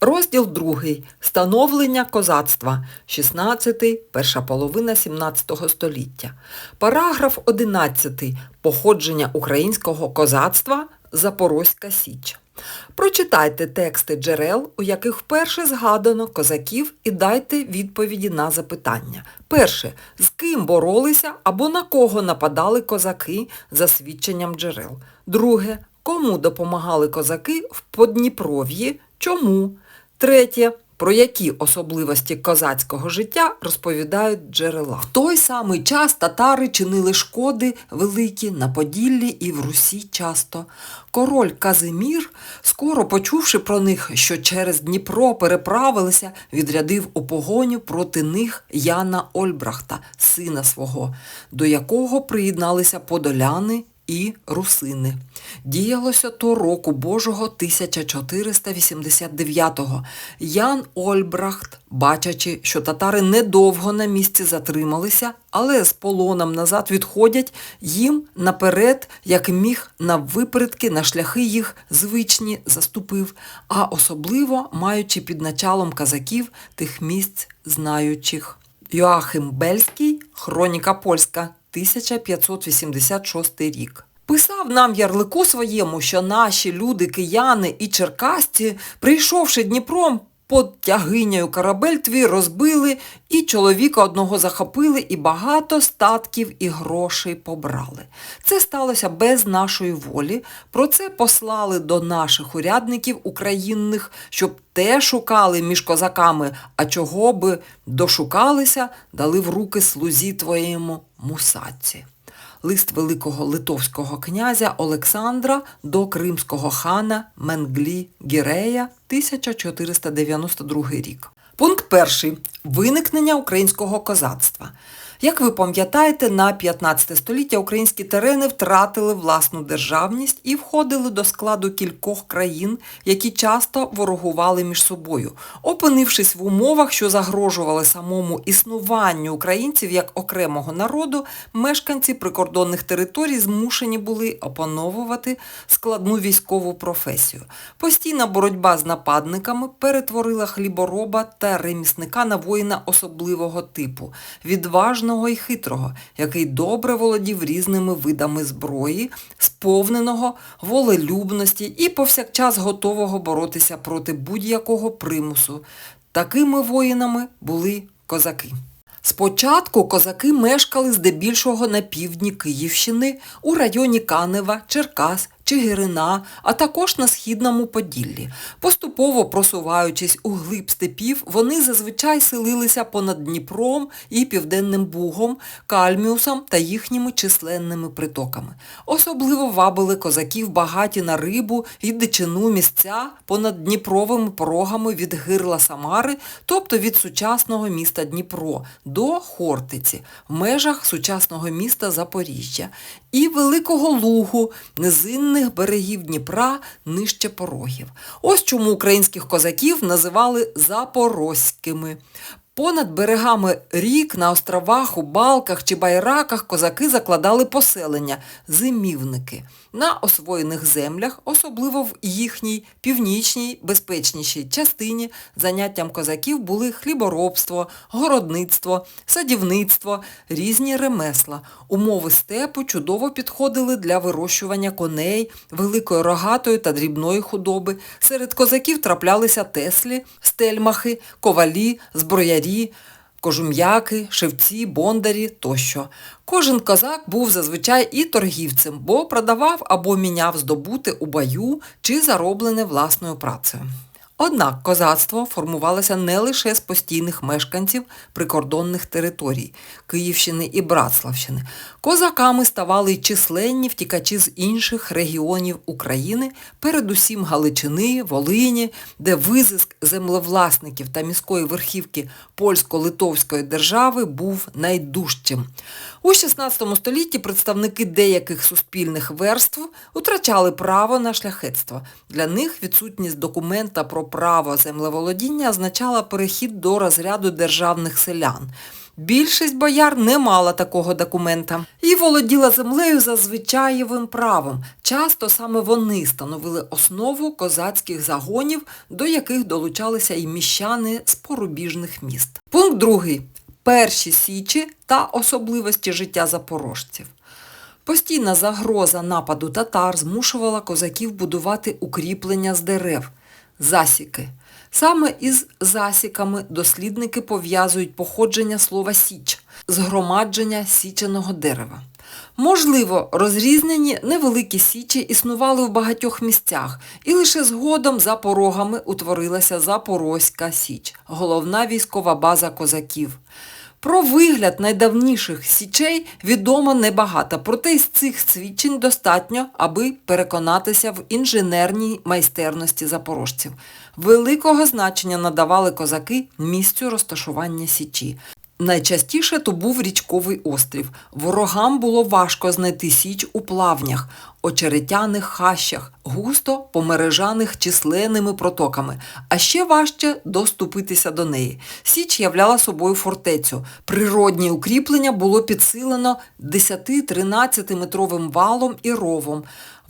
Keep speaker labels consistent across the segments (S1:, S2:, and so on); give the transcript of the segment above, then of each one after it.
S1: Розділ 2. Становлення козацтва. 16. Перша половина 17 століття. Параграф 11. Походження українського козацтва. Запорозька Січ. Прочитайте тексти джерел, у яких вперше згадано козаків, і дайте відповіді на запитання. Перше. З ким боролися або на кого нападали козаки за свідченням джерел. Друге. Кому допомагали козаки в Подніпров'ї? Чому? Третє. Про які особливості козацького життя розповідають джерела. В той самий час татари чинили шкоди великі на Поділлі і в Русі часто. Король Казимір, скоро почувши про них, що через Дніпро переправилися, відрядив у погоню проти них Яна Ольбрахта, сина свого, до якого приєдналися подоляни і русини. Діялося то року Божого 1489-го. Ян Ольбрахт, бачачи, що татари недовго на місці затрималися, але з полоном назад відходять, їм наперед, як міг, на випередки, на шляхи їх звичні заступив, а особливо маючи під началом казаків тих місць знаючих. Йоахим Бельський, Хроніка Польська, 1586 рік. Писав нам ярлику своєму, що наші люди, кияни і черкасці, прийшовши Дніпром, под тягинею корабель твій розбили, і чоловіка одного захопили, і багато статків і грошей побрали. Це сталося без нашої волі. Про це послали до наших урядників українних, щоб те шукали між козаками, а чого би дошукалися, дали в руки слузі твоєму мусаці. Лист великого литовського князя Олександра до кримського хана Менглі Гірея 1492 рік. Пункт перший. Виникнення українського козацтва. Як ви пам'ятаєте, на 15 століття українські терени втратили власну державність і входили до складу кількох країн, які часто ворогували між собою, опинившись в умовах, що загрожували самому існуванню українців як окремого народу, мешканці прикордонних територій змушені були опановувати складну військову професію. Постійна боротьба з нападниками перетворила хлібороба та ремісника на воїна особливого типу, відважного і хитрого, який добре володів різними видами зброї, сповненого волелюбності і повсякчас готового боротися проти будь-якого примусу. Такими воїнами були козаки. Спочатку козаки мешкали здебільшого на півдні Київщини, у районі Канева, Черкас, Чигирина, а також на Східному Поділлі. Поступово просуваючись у глиб степів, вони зазвичай селилися понад Дніпром і Південним Бугом, Кальміусом та їхніми численними притоками. Особливо вабили козаків багаті на рибу і дичину місця понад Дніпровими порогами від гирла Самари, тобто від сучасного міста Дніпро до Хортиці, в межах сучасного міста Запоріжжя, і Великого Лугу, низинних берегів Дніпра нижче порогів. Ось чому українських козаків називали запорозькими. Понад берегами рік, на островах, у балках чи байраках козаки закладали поселення зимівники. На освоєних землях, особливо в їхній північній, безпечнішій частині, заняттям козаків були хліборобство, городництво, садівництво, різні ремесла. Умови степу чудово підходили для вирощування коней, великої рогатої та дрібної худоби. Серед козаків траплялися теслі, стельмахи, ковалі, зброярі, кожум'яки, шевці, бондарі тощо. Кожен козак був зазвичай і торгівцем, бо продавав або міняв здобути у бою чи зароблене власною працею. Однак козацтво формувалося не лише з постійних мешканців прикордонних територій Київщини і Братславщини. Козаками ставали численні втікачі з інших регіонів України, передусім Галичини, Волині, де визиск землевласників та міської верхівки польсько-литовської держави був найдужчим. У XVI столітті представники деяких суспільних верств утрачали право на шляхетство. Для них відсутність документа про право землеволодіння означала перехід до розряду державних селян. Більшість бояр не мала такого документа і володіла землею за звичаєвим правом. Часто саме вони становили основу козацьких загонів, до яких долучалися і міщани з порубіжних міст. Пункт другий. Перші січі та особливості життя запорожців. Постійна загроза нападу татар змушувала козаків будувати укріплення з дерев, засіки. Саме із засіками дослідники пов'язують походження слова січ, згромадження січеного дерева. Можливо, розрізнені невеликі січі існували в багатьох місцях, і лише згодом за порогами утворилася Запорозька Січ, головна військова база козаків. Про вигляд найдавніших січей відомо небагато, проте із цих свідчень достатньо, аби переконатися в інженерній майстерності запорожців. Великого значення надавали козаки місцю розташування січі. Найчастіше то був річковий острів. Ворогам було важко знайти січ у плавнях, очеретяних хащах, густо помережаних численними протоками, а ще важче доступитися до неї. Січ являла собою фортецю. Природні укріплення було підсилено 10-13 метровим валом і ровом.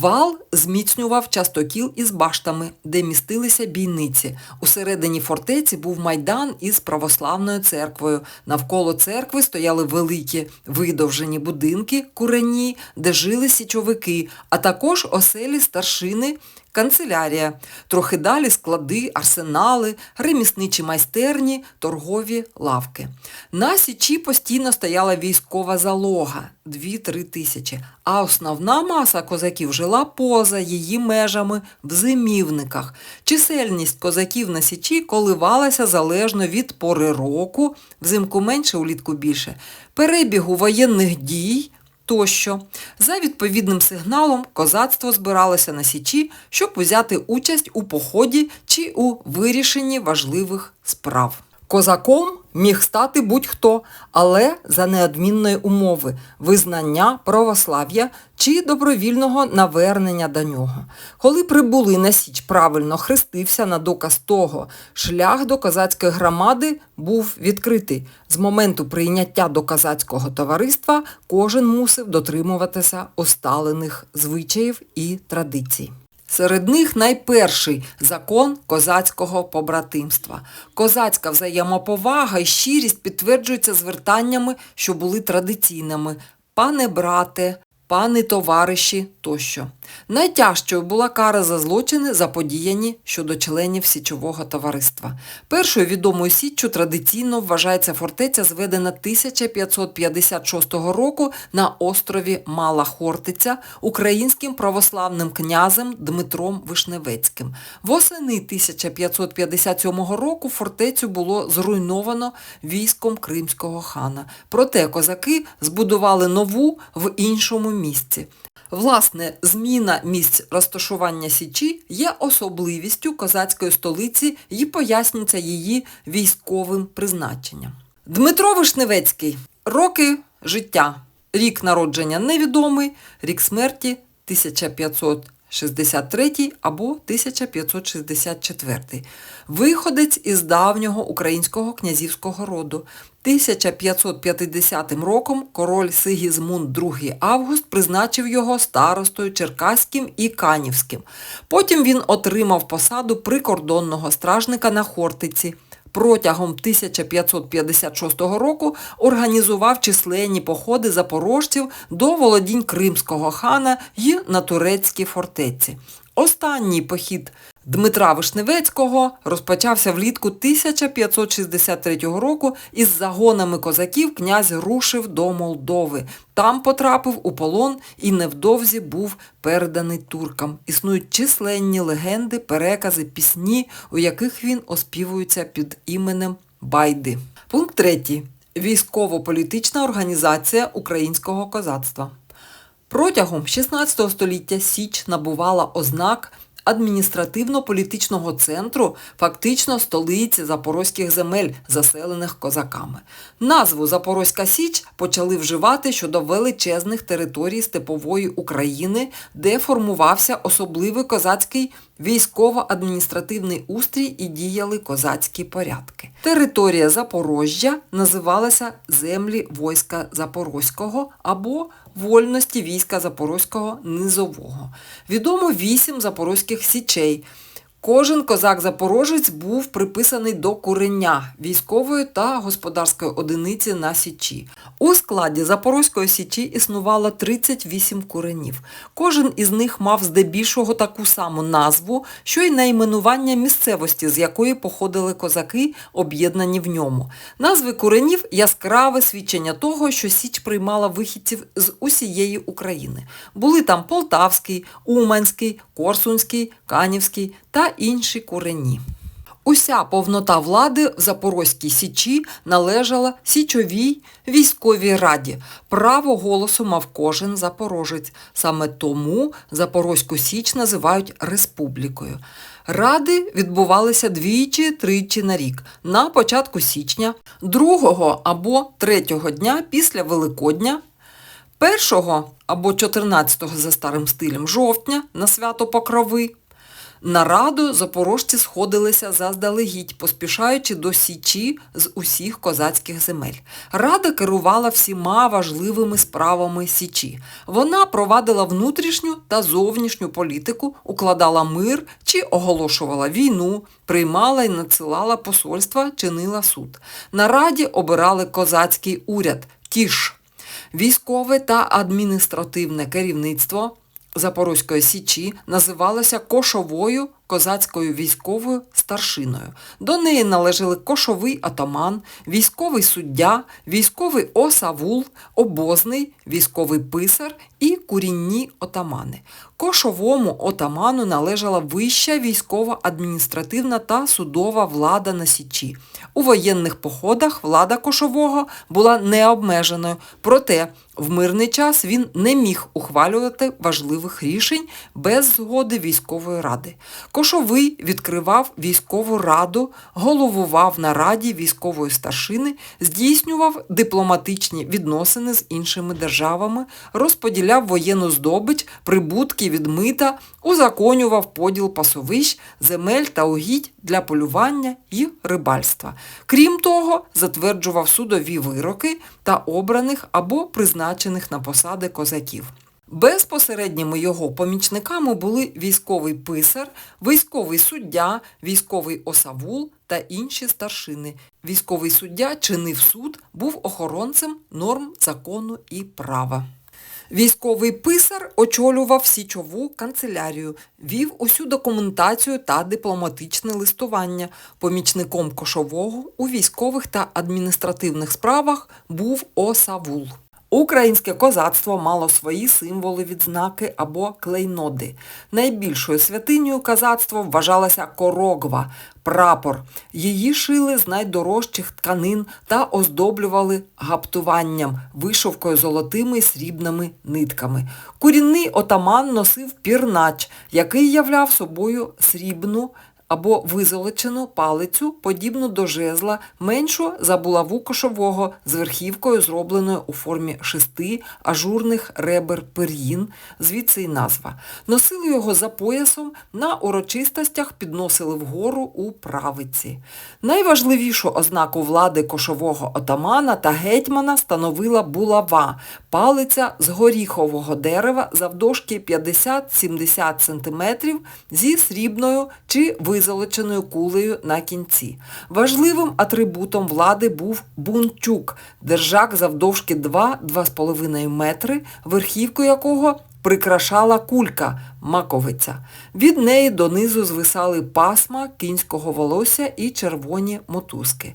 S1: Вал зміцнював частокіл із баштами, де містилися бійниці. Усередині фортеці був майдан із православною церквою. Навколо церкви стояли великі видовжені будинки, курені, де жили січовики, а також оселі старшини, канцелярія. Трохи далі склади, арсенали, ремісничі майстерні, торгові лавки. На січі постійно стояла військова залога 2-3 тисячі, а основна маса козаків жила поза її межами в зимівниках. Чисельність козаків на січі коливалася залежно від пори року, взимку менше, улітку більше, перебігу воєнних дій, тощо. За відповідним сигналом козацтво збиралося на січі, щоб взяти участь у поході чи у вирішенні важливих справ. Козаком міг стати будь-хто, але за неодмінної умови визнання православ'я чи добровільного навернення до нього. Коли прибули на Січ правильно хрестився на доказ того, шлях до козацької громади був відкритий. З моменту прийняття до козацького товариства кожен мусив дотримуватися усталених звичаїв і традицій. Серед них найперший закон козацького побратимства. Козацька взаємоповага і щирість підтверджуються звертаннями, що були традиційними пане брате, пане товариші тощо. Найтяжчою була кара за злочини, заподіяні щодо членів січового товариства. Першою відомою січчю традиційно вважається фортеця, зведена 1556 року на острові Мала Хортиця українським православним князем Дмитром Вишневецьким. Восени 1557 року фортецю було зруйновано військом кримського хана. Проте козаки збудували нову в іншому місці. Власне, зміна місць розташування Січі є особливістю козацької столиці і пояснюється її військовим призначенням. Дмитро Вишневецький. Роки життя. Рік народження невідомий, рік смерті 1563 або 1564. Виходець із давнього українського князівського роду. 1550 роком король Сигізмунд II Август призначив його старостою Черкаським і Канівським. Потім він отримав посаду прикордонного стражника на Хортиці. Протягом 1556 року організував численні походи запорожців до володінь Кримського хана й на турецькі фортеці. Останній похід Дмитра Вишневецького розпочався влітку 1563 року із загонами козаків князь рушив до Молдови. Там потрапив у полон і невдовзі був переданий туркам. Існують численні легенди, перекази, пісні, у яких він оспівується під іменем Байди. Пункт 3. Військово-політична організація українського козацтва. Протягом 16 століття Січ набувала ознак адміністративно-політичного центру, фактично столиці запорозьких земель, заселених козаками. Назву Запорозька Січ почали вживати щодо величезних територій степової України, де формувався особливий козацький військово-адміністративний устрій і діяли козацькі порядки. Територія Запорожжя називалася Землі войска Запорозького або Вольності війська Запорозького Низового. Відомо вісім запорозьких січей. Кожен козак-запорожець був приписаний до куреня військової та господарської одиниці на Січі. У складі Запорозької Січі існувало 38 куренів. Кожен із них мав здебільшого таку саму назву, що й найменування місцевості, з якої походили козаки, об'єднані в ньому. Назви куренів яскраве свідчення того, що Січ приймала вихідців з усієї України. Були там Полтавський, Уманський, Корсунський, Канівський та інші курені. Уся повнота влади в Запорозькій Січі належала Січовій військовій раді. Право голосу мав кожен запорожець. Саме тому Запорозьку Січ називають республікою. Ради відбувалися двічі-тричі на рік. На початку січня, другого або третього дня після Великодня, першого або 14-го за старим стилем жовтня на свято Покрови, на раду запорожці сходилися заздалегідь, поспішаючи до Січі з усіх козацьких земель. Рада керувала всіма важливими справами Січі. Вона провадила внутрішню та зовнішню політику, укладала мир чи оголошувала війну, приймала і надсилала посольства, чинила суд. На раді обирали козацький уряд Кіш. Військове та адміністративне керівництво Запорозької Січі називалося Кошовою козацькою військовою старшиною. До неї належали кошовий атаман, військовий суддя, військовий осавул, обозний, військовий писар і курінні отамани. Кошовому отаману належала вища військова адміністративна та судова влада на Січі. У воєнних походах влада кошового була необмеженою, проте в мирний час він не міг ухвалювати важливих рішень без згоди військової ради. Кошовий відкривав військову раду, головував на раді військової старшини, здійснював дипломатичні відносини з іншими державами, розподіляв воєнну здобич, прибутки від мита, узаконював поділ пасовищ, земель та угідь для полювання і рибальства. Крім того, затверджував судові вироки та обраних або призначених на посади козаків. Безпосередніми його помічниками були військовий писар, військовий суддя, військовий осавул та інші старшини. Військовий суддя чинив суд, був охоронцем норм закону і права. Військовий писар очолював січову канцелярію, вів усю документацію та дипломатичне листування. Помічником кошового у військових та адміністративних справах був осавул. Українське козацтво мало свої символи відзнаки або клейноди. Найбільшою святинею козацтва вважалася корогва, прапор. Її шили з найдорожчих тканин та оздоблювали гаптуванням, вишивкою золотими срібними нитками. Курінний отаман носив пірнач, який являв собою срібну або визолочену палицю, подібну до жезла, меншу за булаву кошового з верхівкою, зробленою у формі шести ажурних ребер пир'їн, звідси й назва. Носили його за поясом, на урочистостях підносили вгору у правиці. Найважливішу ознаку влади кошового отамана та гетьмана становила булава, палиця з горіхового дерева завдовжки 50-70 см зі срібною чи визолоченою кулею на кінці. Важливим атрибутом влади був бунчук, держак завдовжки 2-2,5 метри, верхівку якого прикрашала кулька, маковиця. Від неї донизу звисали пасма кінського волосся і червоні мотузки.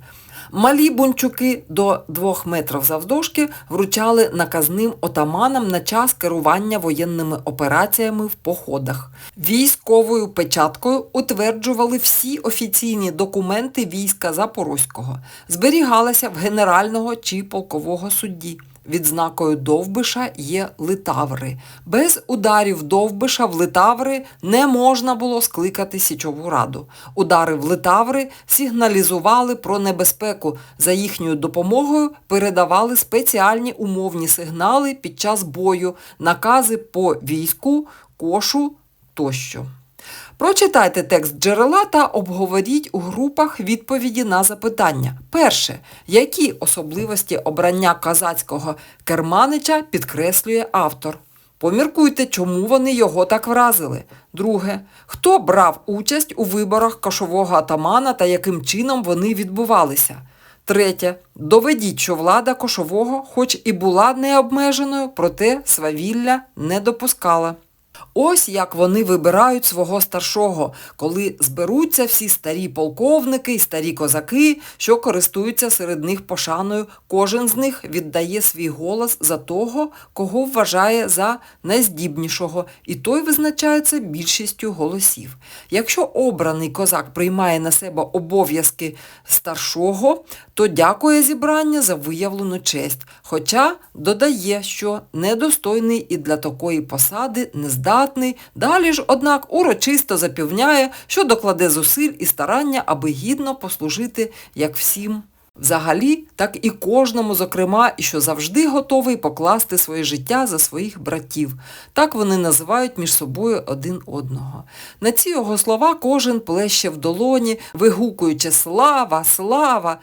S1: Малі бунчуки до 2 метрів завдовжки вручали наказним отаманам на час керування воєнними операціями в походах. Військовою печаткою утверджували всі офіційні документи війська Запорозького, зберігалася в генерального чи полкового судді. Відзнакою довбиша є литаври. Без ударів довбиша в литаври не можна було скликати січову раду. Удари в литаври сигналізували про небезпеку. За їхньою допомогою передавали спеціальні умовні сигнали під час бою, накази по війську, кошу тощо. Прочитайте текст джерела та обговоріть у групах відповіді на запитання. Перше. Які особливості обрання казацького керманича підкреслює автор? Поміркуйте, чому вони його так вразили. Друге. Хто брав участь у виборах кошового атамана та яким чином вони відбувалися? Третє. Доведіть, що влада кошового, хоч і була необмеженою, проте свавілля не допускала. Ось як вони вибирають свого старшого, коли зберуться всі старі полковники і старі козаки, що користуються серед них пошаною, кожен з них віддає свій голос за того, кого вважає за найздібнішого, і той визначається більшістю голосів. Якщо обраний козак приймає на себе обов'язки старшого, то дякує зібрання за виявлену честь, хоча додає, що недостойний і для такої посади нездатний, далі ж, однак, урочисто запевняє, що докладе зусиль і старання, аби гідно послужити як всім. Взагалі, так і кожному, зокрема, і що завжди готовий покласти своє життя за своїх братів. Так вони називають між собою один одного. На ці його слова кожен плеще в долоні, вигукуючи Слава, слава!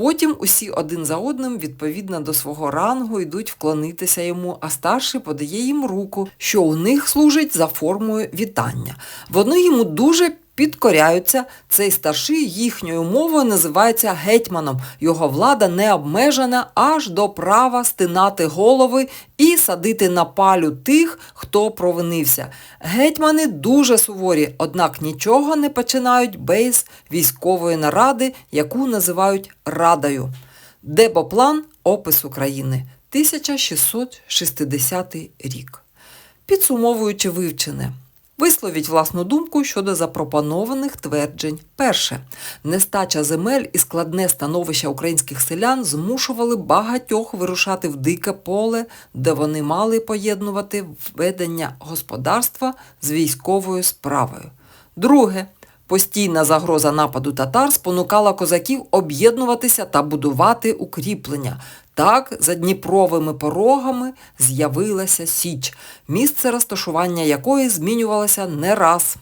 S1: Потім усі один за одним, відповідно до свого рангу, йдуть вклонитися йому, а старший подає їм руку, що у них служить за формою вітання. Вони йому дуже підкоряються. Цей старший їхньою мовою називається гетьманом. Його влада не обмежена аж до права стинати голови і садити на палю тих, хто провинився. Гетьмани дуже суворі, однак нічого не починають без військової наради, яку називають Радою. Дебоплан Опис України 1660 рік. Підсумовуючи вивчене. Висловіть власну думку щодо запропонованих тверджень. Перше. Нестача земель і складне становище українських селян змушували багатьох вирушати в дике поле, де вони мали поєднувати ведення господарства з військовою справою. Друге. Постійна загроза нападу татар спонукала козаків об'єднуватися та будувати укріплення. Так, за Дніпровими порогами з'явилася Січ, місце розташування якої змінювалося не раз.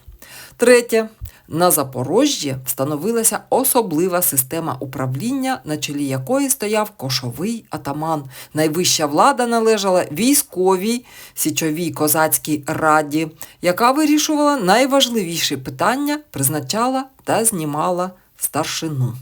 S1: Третє. На Запорожжі встановилася особлива система управління, на чолі якої стояв кошовий атаман. Найвища влада належала військовій січовій козацькій раді, яка вирішувала найважливіші питання, призначала та знімала старшину.